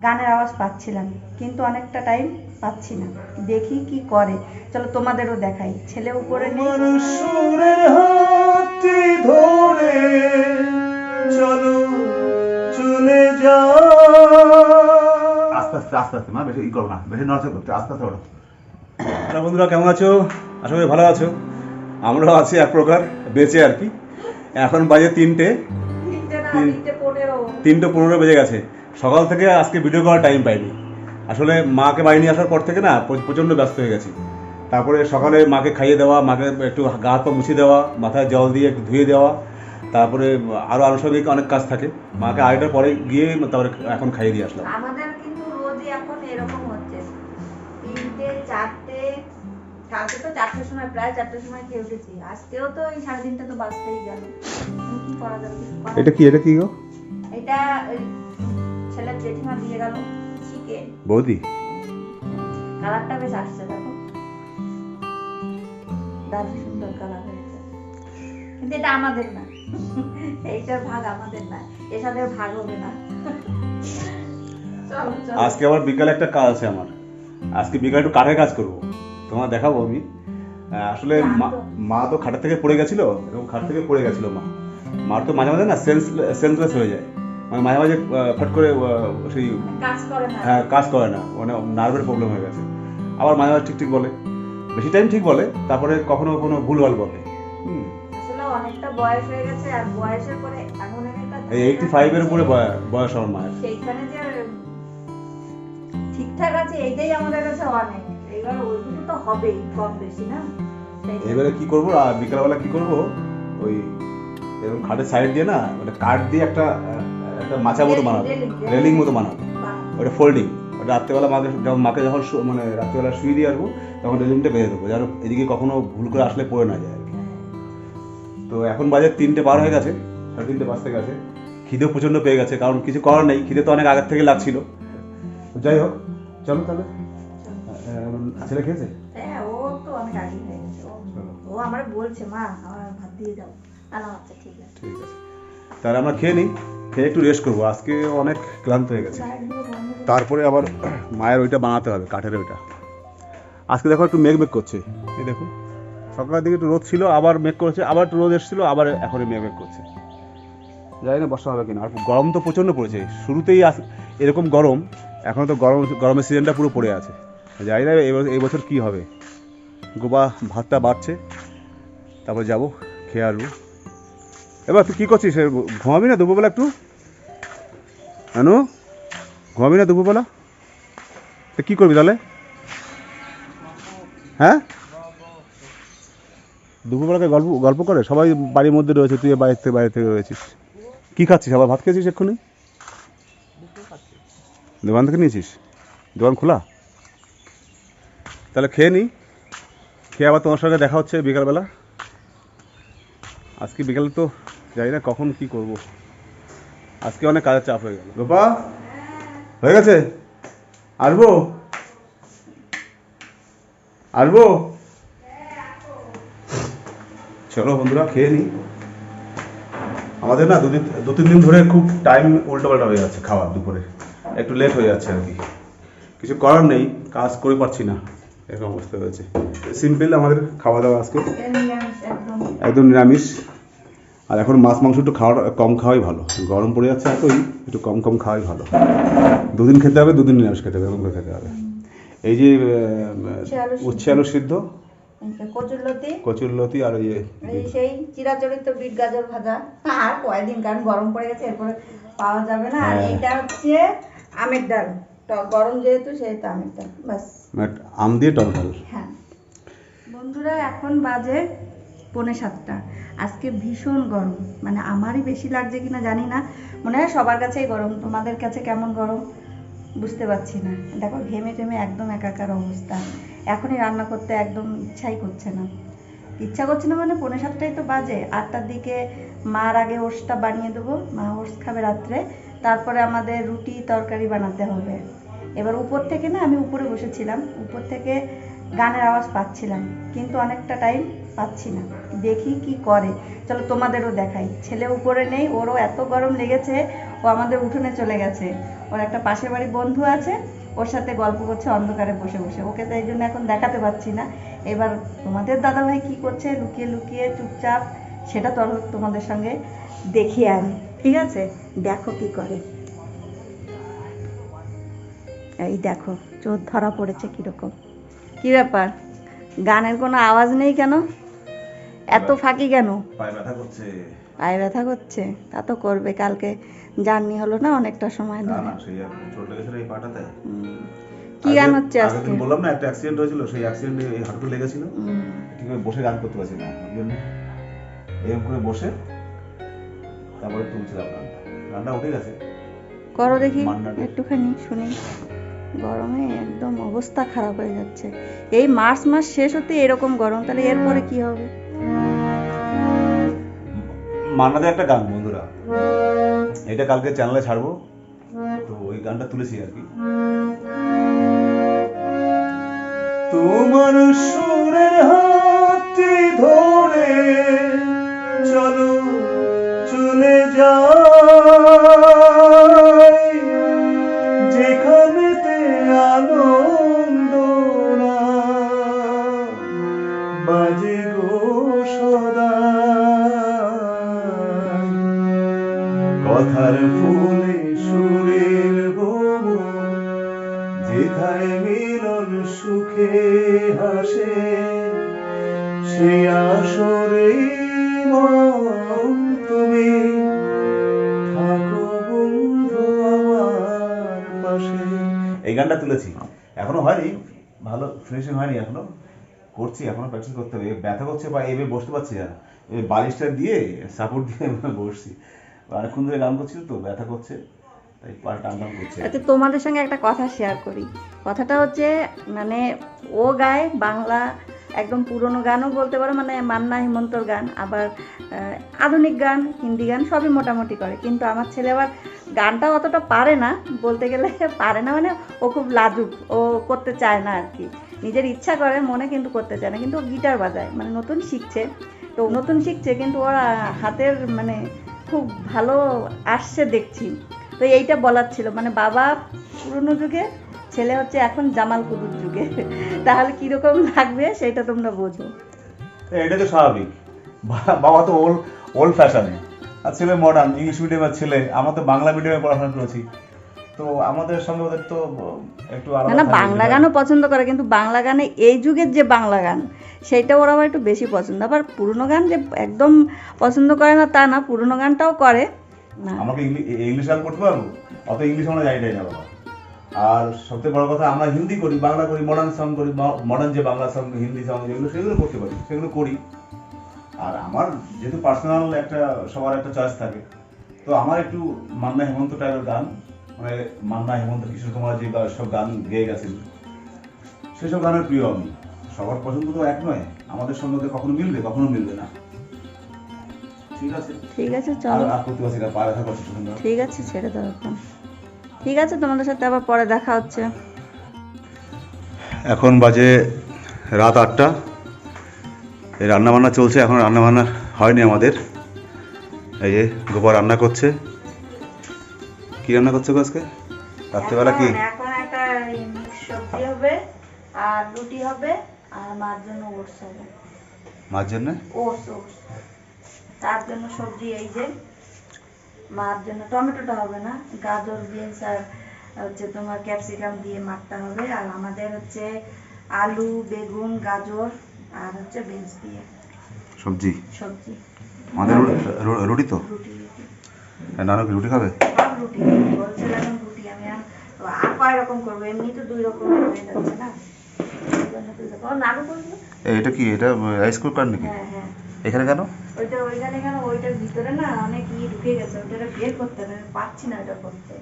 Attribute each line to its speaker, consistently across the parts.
Speaker 1: গানের আওয়াজ পাচ্ছিলাম কিন্তু অনেকটা টাইম পাচ্ছি না। দেখি কি করে। চলো তোমাদেরও দেখাই। ছেলে উপরে নেই।
Speaker 2: আমার সুরের ধরে চলো চলে যা
Speaker 3: আস্তে আস্তে আস্তে আস্তে মা বেশি ই করো না বেশি নড়াচড়া করতে আস্তে আস্তে ওঠো
Speaker 2: হ্যালো বন্ধুরা কেমন আছো? আশা করি ভালো আছো। আমরাও আছি এক প্রকার বেঁচে আর কি। এখন বাজে তিনটে।
Speaker 1: তিনটে পনেরো
Speaker 2: বেজে গেছে। সকাল থেকে আজকে ভিডিও করার টাইম পাইনি। আসলে মাকে বাড়ি নিয়ে আসার পর থেকে না প্র- প্রচণ্ড ব্যস্ত হয়ে গেছি। তারপরে সকালে মাকে খাইয়ে দেওয়া মাকে একটু গা হাত পা মুছিয়ে দেওয়া মাথায় জল দিয়ে একটু ধুয়ে দেওয়া তারপরে আরও আনুষঙ্গিক অনেক কাজ থাকে। মাকে আড়াইটার পরে গিয়ে তারপরে এখন খাইয়ে দিয়ে আসলাম।
Speaker 1: আমাদের কিন্তু রোজই এখন এরকম হচ্ছে। তিনটে চারটে কালকে তো চারটের সময় প্রায় চারটের সময় খেয়ে উঠেছি। আজকেও তো এই সাড়ে তিনটে তো বাজতেই গেল। কি করা যাবে
Speaker 2: এটা কি এটা কি গো?
Speaker 1: এটা ছেলের জেঠিমা দিয়ে গেল চিকেন
Speaker 2: বৌদি?
Speaker 1: কালারটা বেশ আসছে দেখো। দারুণ সুন্দর কালার হয়েছে। কিন্তু এটা আমাদের না। এইটার ভাগ আমাদের না। সাথে ভাগ হবে না।
Speaker 2: আজকে আবার বিকালে একটা কাজ আছে আমার। আজকে বিকালে একটু কাঠের কাজ করব। তোমার দেখাবো আমি। আসলে মা- মা তো খাটের থেকে পড়ে গেছিল এরকম খাট থেকে পড়ে গেছিল মা। মার তো মাঝে মাঝে না সেন্স সেন্সলেস হয়ে যায়। মানে মাঝে মাঝে ফট করে সেই হ্যাঁ কাজ করে না। মানে নার্ভের প্রবলেম হয়ে গেছে। আবার মাঝে মাঝে ঠিক ঠিক বলে। বেশি টাইম ঠিক বলে তারপরে কখনো কখনো ভুলভাল বলে।
Speaker 1: অনেকটা বয়স হয়ে গেছে আর বয়সের পরে এখন একটা
Speaker 2: এই এইটটি ফাইভের উপরে বয়- বয়স আমার মায়ের।
Speaker 1: সেইখানে যে ঠিকঠাক আছে এইটাই আমাদের কাছে অনেক। এইবার ওইগুলো তো হবেই কম বেশি না?
Speaker 2: এবারে কি করব? আর বিকালবেলা কি করব? ওই এরকম খাটের সাইড দিয়ে না ওটা কাঠ দিয়ে একটা একটা মাচা মতো বানাবো। রেলিং মতো বানাবো। ওটা ফোল্ডিং ওটা রাত্রেবেলা মাকে যখন মাকে যখন শু- মানে রাত্রেবেলা শুয়ে দিয়ে আসব তখন রেলিংটা বেঁধে দেবো। যেন এদিকে কখনো ভুল করে আসলে পড়ে না যায় আর কি। তো এখন বাজে তিনটে পার হয়ে গেছে সাড়ে তিনটে বাজতে গেছে। খিদেও প্রচণ্ড পেয়ে গেছে কারণ কিছু করার নেই। খিদে তো অনেক আগের থেকে লাগছিল। যাই হোক চলো তাহলে। ছেলে খেয়েছে?
Speaker 1: হ্যাঁ ও তো অনেক আগে হয়ে গেছে। ও- ও আমার বলছে মা আমার ভাত দিয়ে দাও। আচ্ছা ঠিক আছে।
Speaker 2: ঠিক আছে। তাহলে আমরা খেয়ে নিই। খেয়ে একটু রেস্ট করব। আজকে অনেক ক্লান্ত হয়ে গেছে। তারপরে আবার মায়ের ওইটা বানাতে হবে, কাঠের ওইটা। আজকে দেখো একটু মেঘ মেঘ করছে। এই দেখো, সকালের দিকে একটু রোদ ছিল, আবার মেঘ করেছে, আবার একটু রোদ এসেছিল, আবার এখন মেঘ মেঘ করছে। জানি না বর্ষা হবে কিনা, আর গরম তো প্রচণ্ড পড়েছে। শুরুতেই আস- এরকম গরম এখন তো গরম, গরমের সিজনটা পুরো পড়ে আছে। জানি না এই বছর কী হবে। গোবা ভাতটা বাড়ছে, তারপর যাব, খেয়ে আসব। এবার তুই কী করছিস? ঘুমাবি না দুপুরবেলা একটু? আনু, ঘুমাবি না দুপুরবেলা? তো কী করবি তাহলে? হ্যাঁ? দুপুরবেলাকে গল্প গল্প করে? সবাই বাড়ির মধ্যে রয়েছে, তুই বাইরে থেকে বাইরে থেকে রয়েছিস। কী খাচ্ছিস? আবার ভাত খেয়েছিস এক্ষুনি? দোকান থেকে নিয়েছিস? দোকান খোলা? তাহলে খেয়ে নি। খেয়ে আবার তোমার সঙ্গে দেখা হচ্ছে বিকালবেলা। আজকে বিকালে তো জানি না কখন কি করব। আজকে অনেক কাজের চাপ হয়ে গেল। গোপা? হয়ে গেছে? আসব? আসব? চলো বন্ধুরা খেয়ে নিই আমাদের না দুদিন দু তিন দিন ধরে খুব টাইম উল্টোপাল্টা হয়ে যাচ্ছে খাওয়া দুপুরে। একটু লেট হয়ে যাচ্ছে আর কি। কিছু করার নেই কাজ করে পারছি না। এরকম অবস্থা হয়েছে। সিম্পল আমাদের খাওয়া দাওয়া আজকে।
Speaker 1: একদম
Speaker 2: নিরামিষ। আর এখন মাছ মাংস একটু খাওয়া কম খাওয়াই ভালো। গরম পড়ে যাচ্ছে এতই একটু কম কম খাওয়াই ভালো। দুদিন খেতে হবে দুদিন নিরামিষ খেতে হবে এরকম করে খেতে হবে। এই যে
Speaker 1: উচ্ছে আলু সিদ্ধ।
Speaker 2: উচ্ছে আলু সিদ্ধ।
Speaker 1: কচুর লতি
Speaker 2: কচুর লতি আর ওই
Speaker 1: সেই চিরাচরিত বিট গাজর ভাজা। আর কয়দিন কারণ গরম পড়ে গেছে এরপরে পাওয়া যাবে না। আর
Speaker 2: হ্যাঁ।
Speaker 1: এইটা হচ্ছে আমের ডাল। গরম যেহেতু সেহেতু আমের ডাল বাস
Speaker 2: আম দিয়ে টক ডাল।
Speaker 1: হ্যাঁ। বন্ধুরা এখন বাজে পৌনে সাতটা। আজকে ভীষণ গরম। মানে আমারই বেশি লাগছে কিনা জানি না। মনে হয় সবার কাছেই গরম। তোমাদের কাছে কেমন গরম? বুঝতে পারছি না। দেখো, ঘেমে টেমে একদম একাকার অবস্থা। এখনই রান্না করতে একদম ইচ্ছাই করছে না। ইচ্ছা করছে না মানে পৌনে সাতটাই তো বাজে। আটটার দিকে মার আগে ওটসটা বানিয়ে দেবো। মা ওটস খাবে রাত্রে। তারপরে আমাদের রুটি তরকারি বানাতে হবে। এবার উপর থেকে না আমি উপরে বসেছিলাম। উপর থেকে গানের আওয়াজ পাচ্ছিলাম। কিন্তু অনেকটা টাইম পাচ্ছি না। দেখি কি করে। চলো তোমাদেরও দেখাই। ছেলে উপরে নেই, ওরও এত গরম লেগেছে, ও আমাদের উঠোনে চলে গেছে। ওর একটা পাশের বাড়ি বন্ধু আছে, ওর সাথে গল্প করছে, অন্ধকারে বসে বসে। ওকে তো এই জন্য এখন দেখাতে পাচ্ছি না। এবার তোমাদের দাদাভাই কি করছে, লুকিয়ে লুকিয়ে চুপচাপ, সেটা তো তোমাদের সঙ্গে দেখিয়ে আনি ঠিক আছে? দেখো কি করে। এই দেখো, চোর ধরা পড়েছে কীরকম। কি ব্যাপার? গানের কোনো আওয়াজ নেই কেন? এত ফাঁকি কেন?
Speaker 2: পায়ে ব্যথা করছে।
Speaker 1: পায়ে ব্যথা করছে? তা তো করবে কালকে জার্নি হলো না অনেকটা সময় ধরে
Speaker 2: না সেই আর চোট এই পাটাতে।
Speaker 1: কি গান হচ্ছে আজকে?
Speaker 2: বললাম না একটা অ্যাক্সিডেন্ট হয়েছিল সেই অ্যাক্সিডেন্টে এই হাঁটুতে লেগেছিল। ঠিকভাবে বসে গান করতে পারছি না এরকম করে বসে তারপরে তুলছিলাম গানটা। গানটা উঠে গেছে।
Speaker 1: করো দেখি একটুখানি শুনি। গরমে একদম অবস্থা খারাপ হয়ে যাচ্ছে। এই মার্চ মাস শেষ হতে এরকম গরম তাহলে এরপরে কি হবে?
Speaker 2: মান্নাদের একটা গান, বন্ধুরা। এটা কালকে চ্যানেলে ছাড়বো। তো ওই গানটা তুলেছি আর কি। তোমার সুরের হাতে ধরে চলো, চলে যাই পাশে এই গানটা তুলেছি। এখনও হয়নি, ভালো ফিনিশিং হয়নি এখনও। করছি, এখনও প্র্যাকটিস করতে হবে। ব্যথা করছে বা এভাবে বসতে পারছি না। বালিশটা দিয়ে সাপোর্ট দিয়ে বসছি। অনেকক্ষণ ধরে গান করছি তো, ব্যথা করছে, তাই টান টান করছে।
Speaker 1: আচ্ছা তোমাদের সঙ্গে একটা কথা শেয়ার করি। কথাটা হচ্ছে মানে ও গায় বাংলা একদম পুরনো গানও বলতে পারো মানে মান্না হেমন্তর গান, আবার আধুনিক গান, হিন্দি গান, সবই মোটামুটি করে। কিন্তু আমার ছেলে আবার গানটা অতটা পারে না, বলতে গেলে পারে না মানে ও খুব লাজুক, ও করতে চায় না আর কি নিজের ইচ্ছা করে, মনে কিন্তু করতে চায় না, কিন্তু ও গিটার বাজায় মানে নতুন শিখছে। তো নতুন শিখছে, কিন্তু ওর হাতের মানে খুব ভালো আসছে দেখছি। তো এইটা বলার ছিল মানে বাবা পুরনো যুগে ছেলে হচ্ছে এখন জামাল কুদুর যুগে। তাহলে কীরকম লাগবে সেটা তোমরা বোঝো।
Speaker 2: এটা তো স্বাভাবিক। বাবা তো ওল্ড ওল্ড ফ্যাশনে আর ছেলে মডার্ন ইংলিশ মিডিয়ামের ছেলে। আমরা তো বাংলা মিডিয়ামে পড়াশোনা করেছি। তো আমাদের সঙ্গে ওদের তো একটু আলাদা
Speaker 1: না বাংলা গানও পছন্দ করে কিন্তু বাংলা গানে এই যুগের যে বাংলা গান সেইটা ওরা আবার একটু বেশি পছন্দ। আবার পুরনো গান যে একদম পছন্দ করে না তা না পুরনো গানটাও করে। না।
Speaker 2: আমাকে ইংলি- ইংলিশ গান করতে পারব? অত ইংলিশ আমরা জানি না বাবা। আর সবথেকে বড় কথা আমরা হিন্দি করি বাংলা করি মডার্ন সং করি মডার্ন যে বাংলা সং হিন্দি সং যেগুলো সেগুলো করতে পারি সেগুলো করি। আর আমার যেহেতু পার্সোনাল একটা সবার একটা চয়েস থাকে তো আমার একটু মান্না হেমন্ত টাইপের গান মানে মান্না হেমন্ত কিশোর কুমার যে সব গান গেয়ে গেছেন সেসব গানের প্রিয় আমি। সবার পছন্দ তো এক নয় আমাদের সঙ্গে কখনো মিলবে কখনো মিলবে না। ঠিক আছে?
Speaker 1: ঠিক আছে চলো।
Speaker 2: আর করতে পারছি না পা ব্যথা
Speaker 1: ঠিক আছে ছেড়ে দাও এখন। ঠিক আছে তোমাদের সাথে আবার পরে দেখা হচ্ছে।
Speaker 4: এখন বাজে রাত আটটা। এই রান্নাবান্না চলছে এখন রান্নাবান্না হয়নি আমাদের। এই যে গোপাল রান্না করছে। কি রান্না করছে আজকে? রাত্রেবেলা কি?
Speaker 1: এখন- এখন একটা সবজি হবে আর রুটি হবে আর মার জন্য ওটস হবে।
Speaker 4: মার জন্য?
Speaker 1: Oats oats. তার জন্য সবজি এই যে। মার জন্য টমেটোটা হবে না গাজর বিনস আর হচ্ছে তোমার ক্যাপসিকাম দিয়ে মারটা হবে। আর আমাদের হচ্ছে আলু বেগুন গাজর আর হচ্ছে বিনস দিয়ে।
Speaker 4: সবজি?
Speaker 1: সবজি।
Speaker 4: আমাদের রুটি তো? নানু কি রুটি খাবে?
Speaker 1: রুটি বলছিল এখন রুটি আমি আর কয় রকম করব? এমনি তো দুই রকম হয়ে যাচ্ছে না?
Speaker 4: এটা কি এটা রাইস কুকার নাকি?
Speaker 1: হ্যাঁ হ্যাঁ।
Speaker 4: এখানে কেন?
Speaker 1: ওইটা ওইখানে কেন ওইটার ভিতরে না অনেক ইয়ে ঢুকে গেছে ওইটা বের করতে হবে আমি পাচ্ছি না ওটা করতে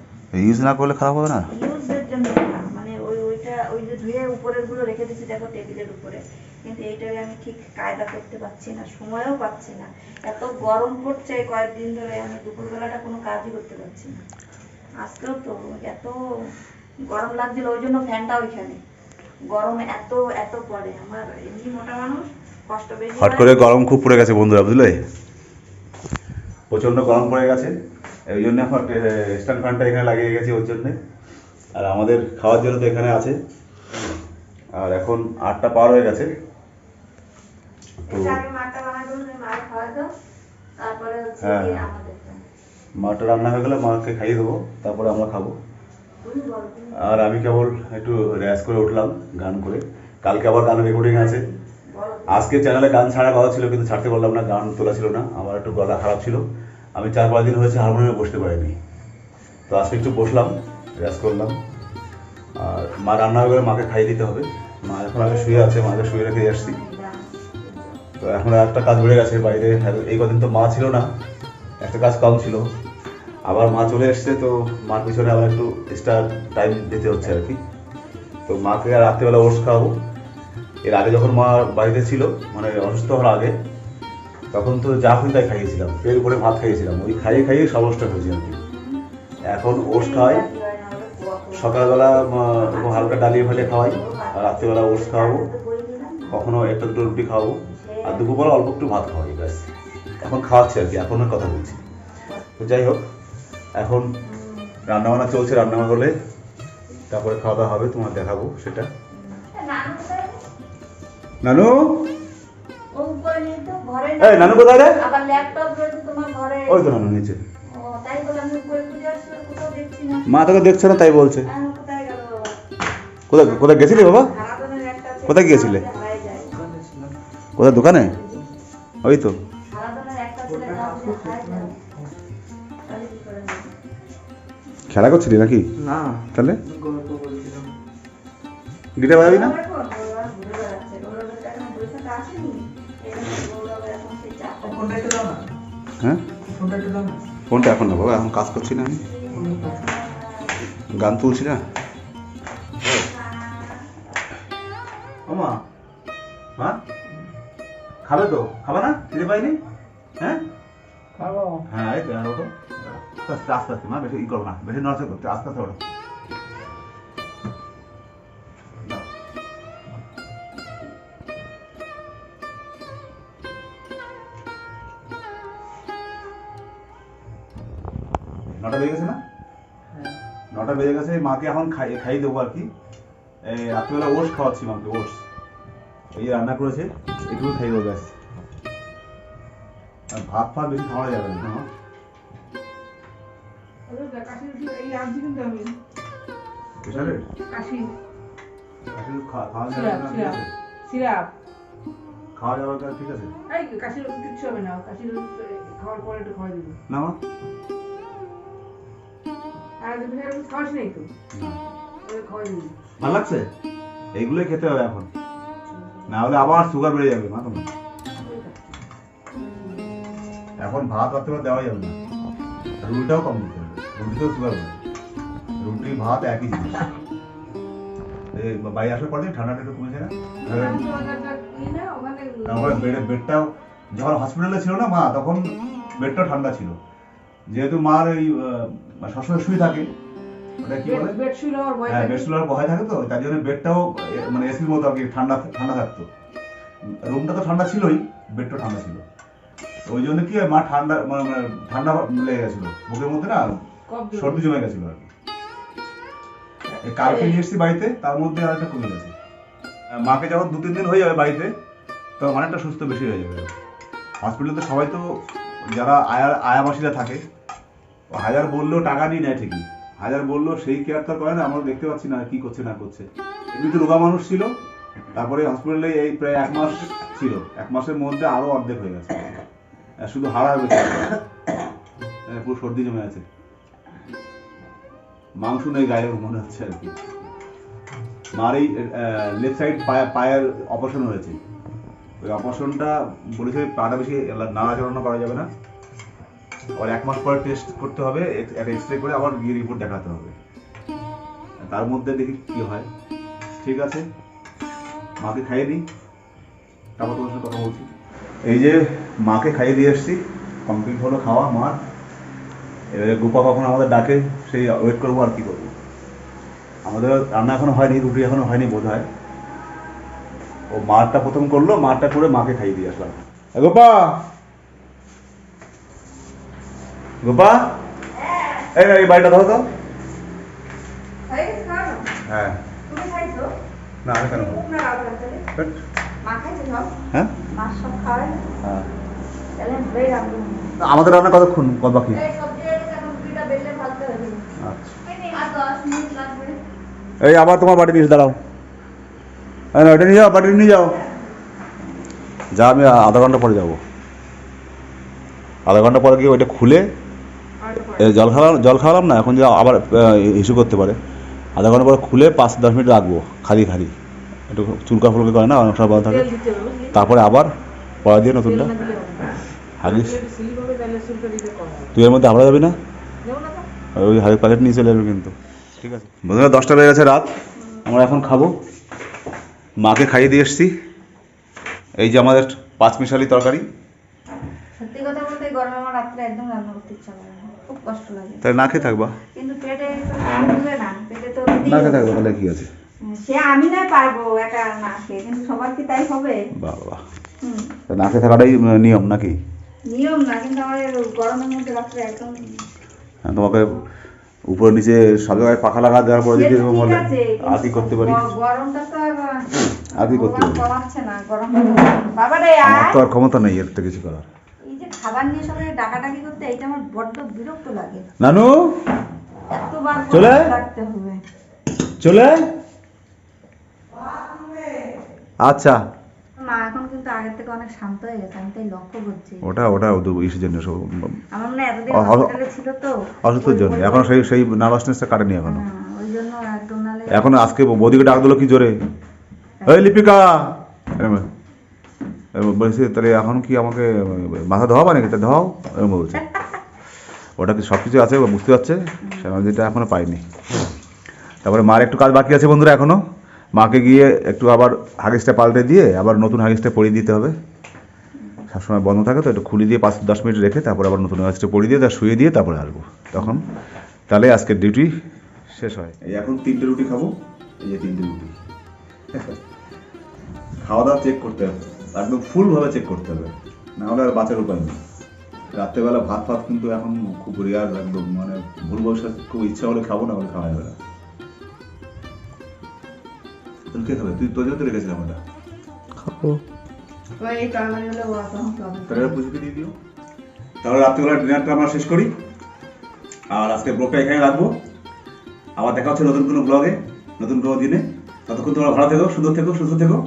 Speaker 4: ইউজ না করলে খারাপ হবে না?
Speaker 1: ইউজের জন্য না মানে ওই ওইটা ওই যে ধুয়ে উপরেরগুলো রেখে দিচ্ছি দেখো টেবিলের উপরে। কিন্তু এইটাকে আমি ঠিক কায়দা করতে পারছি না সময়ও পাচ্ছি না। এত গরম পড়ছে কয়েকদিন ধরে আমি দুপুরবেলাটা কোনো কাজই করতে পারছি না। আজকেও তো এত গরম লাগছিল ওই জন্য ফ্যানটা ওইখানে গরম এত এত পড়ে আমার এমনি মোটা মানুষ।
Speaker 4: হট করে গরম খুব পড়ে গেছে বন্ধুরা বুঝলে?
Speaker 2: প্রচণ্ড গরম পড়ে গেছে। ওই জন্য এখন স্ট্যান্ড ফ্যানটা এখানে লাগিয়ে গেছি ওর জন্যে। আর আমাদের খাওয়ার জন্য তো এখানে আছে। আর এখন আটটা পার হয়ে গেছে। তো
Speaker 1: তারপরে হচ্ছে
Speaker 2: হ্যাঁ।
Speaker 1: গিয়ে
Speaker 2: মাটা রান্না হয়ে গেলে মাকে খাইয়ে দেবো তারপরে আমরা খাব। আর আমি কেবল একটু র্যাস করে উঠলাম গান করে। কালকে আবার গান রেকর্ডিং আছে। আজকে চ্যানেলে গান ছাড়া কথা ছিল, কিন্তু ছাড়তে পারলাম না, গান তোলা ছিল না, আমার একটু গলা খারাপ ছিল। আমি চার পাঁচ দিন হয়েছে হারমোনিয়ামে বসতে পারিনি। তো আজকে একটু বসলাম রেস করলাম। আর মা রান্না গেলে মাকে খাইয়ে দিতে হবে। মা এখন আগে শুয়ে আছে, মাকে শুয়ে রেখে আসছি। তো এখন একটা কাজ বেড়ে গেছে বাইরে এই কদিন তো মা ছিল না, একটা কাজ কম ছিল। আবার মা চলে এসছে, তো মার পিছনে আবার একটু এক্সট্রা টাইম দিতে হচ্ছে আর কি। তো মাকে রাত্রিবেলা ওটস খাওয়াবো। এর আগে যখন মা বাড়িতে ছিল মানে অসুস্থ হওয়ার আগে, তখন তো যা খুঁজে তাই খাইয়েছিলাম। পেট করে ভাত খাইয়েছিলাম। ওই খাইয়ে খাইয়ে সব সমস্যা হয়েছে আর কি। এখন ওটস খাওয়াই সকালবেলা হালকা ডালিয়ে ফেলে খাওয়াই, আর রাত্রিবেলা ওটস খাওয়াবো। কখনো একটা দুটো রুটি খাওয়াবো। আর দুপুরবেলা অল্প একটু ভাত খাওয়াই, ব্যাস। এখন খাওয়াচ্ছি আর কি এখনের কথা বলছি। তো যাই হোক, এখন রান্নাবান্না চলছে রান্নাবান্না হলে তারপরে খাওয়া দাওয়া হবে, তোমার দেখাবো সেটা। নানু? এই নানু কোথায় রে? ওই তো নানু নিচে। মা তোকে দেখছে না তাই বলছে।
Speaker 1: কোথায়
Speaker 2: কোথায় গেছিলি বাবা? কোথায় গিয়েছিলে? কোথায় দোকানে? ওই তো? খেলা করছিলি নাকি?
Speaker 3: না।
Speaker 2: তাহলে? গিটার বাজাবি না? হ্যাঁ?
Speaker 3: ফোনটা
Speaker 2: এখন না বাবা এখন কাজ করছি না আমি। গান তুলছি না? ওমা মা খাবে তো? খাবে না? খিদে পাইনি? হ্যাঁ?
Speaker 3: খাব।
Speaker 2: হ্যাঁ এই তো আস্তে আস্তে আস্তে মা বেশি ই করো না বেশি নড়াচড়া করতে আস্তে আস্তে ওটো নটা বেজে গেছে না? নটা বেজে গেছে মাকে এখন খাই খাইয়ে দেবো আর কি। এই রাত্রিবেলা ওটস খাওয়াচ্ছি মাকে ওটস। এই রান্না করেছে এটুকু খাইয়ে দেবো ব্যাস। আর ভাত ফাত বেশি খাওয়া যাবে না খাওয়া
Speaker 5: সিরাপ
Speaker 2: ঠিক আছে।
Speaker 5: সিরাপ
Speaker 2: খাওয়া যাবে না ঠিক আছে।
Speaker 5: এই কাশির কিচ্ছু হবে না কাশির খাওয়ার পরে একটু খাওয়া দেবো।
Speaker 2: না ভালো লাগছে? এইগুলোই খেতে হবে এখন। না হলে আবার সুগার বেড়ে যাবে মা তোমার এখন ভাত রাত্রে দেওয়া যাবে না। রুটিটাও কম দিতে হবে রুটিতেও সুগার বাড়ে রুটি ভাত একই জিনিস। বাড়ি আসার পরে ঠান্ডাটা একটু কমেছে না? বেডটাও যখন হসপিটালে ছিল না মা তখন বেডটাও ঠান্ডা ছিল। যেহেতু মার ওই সবসময় শুয়ে থাকে ওটা কি বলে?
Speaker 5: বেড শুলো ভয়
Speaker 2: হ্যাঁ
Speaker 5: থাকে।
Speaker 2: তো তার জন্য বেডটাও মানে এসির মতো আর কি ঠান্ডা ঠান্ডা থাকতো। রুমটা তো ঠান্ডা ছিলই বেডটাও ঠান্ডা ছিল। ওই জন্য কি হয়, মা ঠান্ডা মানে ঠান্ডা লেগে গেছিল। বুকের মধ্যে না সর্দি জমে গেছিল আর কি। এই কালকে নিয়ে এসেছি বাড়িতে তার মধ্যে আর একটা কমে গেছে। মাকে যখন দু তিন দিন হয়ে যাবে বাড়িতে তখন অনেকটা সুস্থ বেশি হয়ে যাবে। হসপিটালে তো সবাই তো যারা আয়া আয়াবাসীরা থাকে হাজার বললেও টাকা নিয়ে নেয় ঠিকই। হাজার বললেও সেই কেয়ার তো করে না, আমরা দেখতে পাচ্ছি না কি করছে, না করছে। এমনিতে রোগা মানুষ ছিল, তারপরে হসপিটালে এই প্রায় এক মাস ছিল। এক মাসের মধ্যে আরও অর্ধেক হয়ে গেছে। শুধু হাড় হয়ে পুরো সর্দি জমে আছে। মাংস নেই গায়ে মনে হচ্ছে আর কি। মার এই লেফট সাইড পায়ের অপারেশন হয়েছে। ওই অপারেশনটা বলেছে পাটা বেশি নাড়াচাড়ানো করা যাবে না। আর এক মাস পরে টেস্ট করতে হবে একটা এক্স রে করে আবার গিয়ে রিপোর্ট দেখাতে হবে। তার মধ্যে দেখি কি হয়। ঠিক আছে? মাকে খাইয়ে দিই। তারপর তোমার সাথে কথা বলছি। এই যে মাকে খাইয়ে দিয়ে এসছি কমপ্লিট হলো খাওয়া, মার। এবারে গোপা কখন আমাদের ডাকে, সেই ওয়েট করব আর কি করব। আমাদের রান্না এখনও হয়নি, রুটি এখনও হয়নি বোধ হয় ও মারটা প্রথম করল, মারটা করে মাকে খাইয়ে দিয়ে আসলাম। গোপা গোপা এই এই বাড়িটা ধরো তো
Speaker 1: হয়ে?
Speaker 2: হ্যাঁ? হ্যাঁ। আমাদের রান্না কতক্ষণ কত বাকি। আচ্ছা। এই আবার তোমার বাড়ি নিয়ে দাঁড়াও না, ওটা নিয়ে যাও বাড়ি নিয়ে যাও যা আমি আধা ঘণ্টা পরে যাব আধা ঘণ্টা পরে গিয়ে ওইটা খুলে জল খাওয়ালাম জল খাওয়ালাম না, এখন যে আবার ইস্যু করতে পারে। আধা ঘণ্টা পরে খুলে পাঁচ দশ মিনিট রাখব, খালি খালি। একটু চুলকা ফুলকা করে না, অনেক সময় থাকে? তারপরে আবার পরে দিয়ে নতুনটা। হাগিস। তুই এর মধ্যে হাবড়া যাবি না? ওই হাড়ির প্যাকেট নিয়ে চলে যাবে কিন্তু। ঠিক আছে। বন্ধুরা, দশটা বেজে গেছে রাত। আমরা এখন খাব। মাকে খাইয়ে দিয়ে এসছি। এই যে আমাদের পাঁচ মিশালি তরকারি।
Speaker 1: সত্যি কথা বলতে গরমে আমার রাত্রে একদম রান্না করতে ইচ্ছা করে খুব কষ্ট লাগে।
Speaker 2: তাই না খেয়ে থাকবা?
Speaker 1: কিন্তু পেটে তো না পেটে তো
Speaker 2: না খেয়ে থাকবা তাহলে কি আছে?
Speaker 1: সে আমি না পারব একা না খেয়ে কিন্তু সবার কি তাই হবে?
Speaker 2: বাবা।
Speaker 1: হুম।
Speaker 2: না খেয়ে থাকাটাই নিয়ম নাকি?
Speaker 1: নিয়ম না কিন্তু আমার গরমের মধ্যে রাত্রে একদম
Speaker 2: হ্যাঁ, তোমাকে উপরে নিচে সব জায়গায় পাখা লাগা দেওয়ার পরে যদি
Speaker 1: তো
Speaker 2: বলে আর কি করতে পারি?
Speaker 1: গরমটা তো আর
Speaker 2: কি করতে পারি?
Speaker 1: না গরম বাবা রে
Speaker 2: আমার
Speaker 1: আয়
Speaker 2: তো আর ক্ষমতা নেই এর থেকে কিছু করার।
Speaker 1: খাবার নিয়ে সবাই ডাকাডাকি করতে এইটা আমার বড্ড বিরক্ত লাগে।
Speaker 2: নানু?
Speaker 1: এতবার
Speaker 2: চলে?
Speaker 1: ডাকতে হবে।
Speaker 2: চলে? আচ্ছা।
Speaker 1: মা এখন কিন্তু আগের থেকে অনেক শান্ত হয়ে গেছে আমি তাই লক্ষ্য করছি।
Speaker 2: ওটা ওটা ইসের জন্য সব
Speaker 1: আমার মনে এতদিন হসপিটালে ছিল তো।
Speaker 2: অসুস্থের জন্য। এখন সেই সেই নার্ভাসনেসটা কাটেনি এখনও।
Speaker 1: হ্যাঁ, ওই জন্য একদম নালে
Speaker 2: এখন আজকে বৌদিকে ডাক দিলো কি জোরে? এই লিপিকা! বলছি তাহলে এখন কি আমাকে মাথা ধোয়াবা নাকি? তা ধোয়াও। এরকম বলছে। ওটা কি সব কিছু আছে বুঝতে পারছে? যেটা এখনও পাইনি। তারপরে মার একটু কাজ বাকি আছে বন্ধুরা এখনও মাকে গিয়ে একটু আবার হাগিসটা পাল্টে দিয়ে আবার নতুন হাগিসটা পরিয়ে দিতে হবে। সবসময় বন্ধ থাকে তো একটু খুলে দিয়ে পাঁচ দশ মিনিট রেখে তারপর আবার নতুন হাগিসটা পরিয়ে দিয়ে তা শুয়ে দিয়ে তারপরে আসব। তখন তাহলে আজকের ডিউটি শেষ হয়। এই এখন তিনটে রুটি খাব এই যে তিনটে রুটি। খাওয়া দাওয়া চেক করতে হবে। একদম ফুলভাবে চেক করতে হবে। না হলে আর বাঁচার উপায় নেই। রাত্রেবেলা ভাত ফাত কিন্তু এখন খুব রেয়ার একদম মানে ভুল বসে খুব ইচ্ছা হলে খাব না হলে খাওয়া যাবে না। তুমি কে খাবে তুই তোর জন্য রেখেছিলাম ওটা। পুজোকে দিয়ে দিও। তাহলে রাত্রিবেলা ডিনারটা আমরা শেষ করি। আর আজকে ব্লগটা এখানে রাখব। আবার দেখা হচ্ছে নতুন কোনো ব্লগে নতুন কোনো দিনে। ততক্ষণ তোমরা ভালো থেকো সুন্দর থেকো সুস্থ থেকো।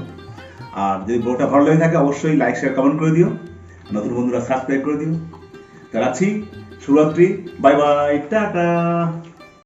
Speaker 2: আর যদি ব্লগটা ভালো লেগে থাকে, অবশ্যই লাইক শেয়ার কমেন্ট করে দিও। নতুন বন্ধুরা সাবস্ক্রাইব করে দিও। তা রাখছি। শুভরাত্রি। Bye bye tata.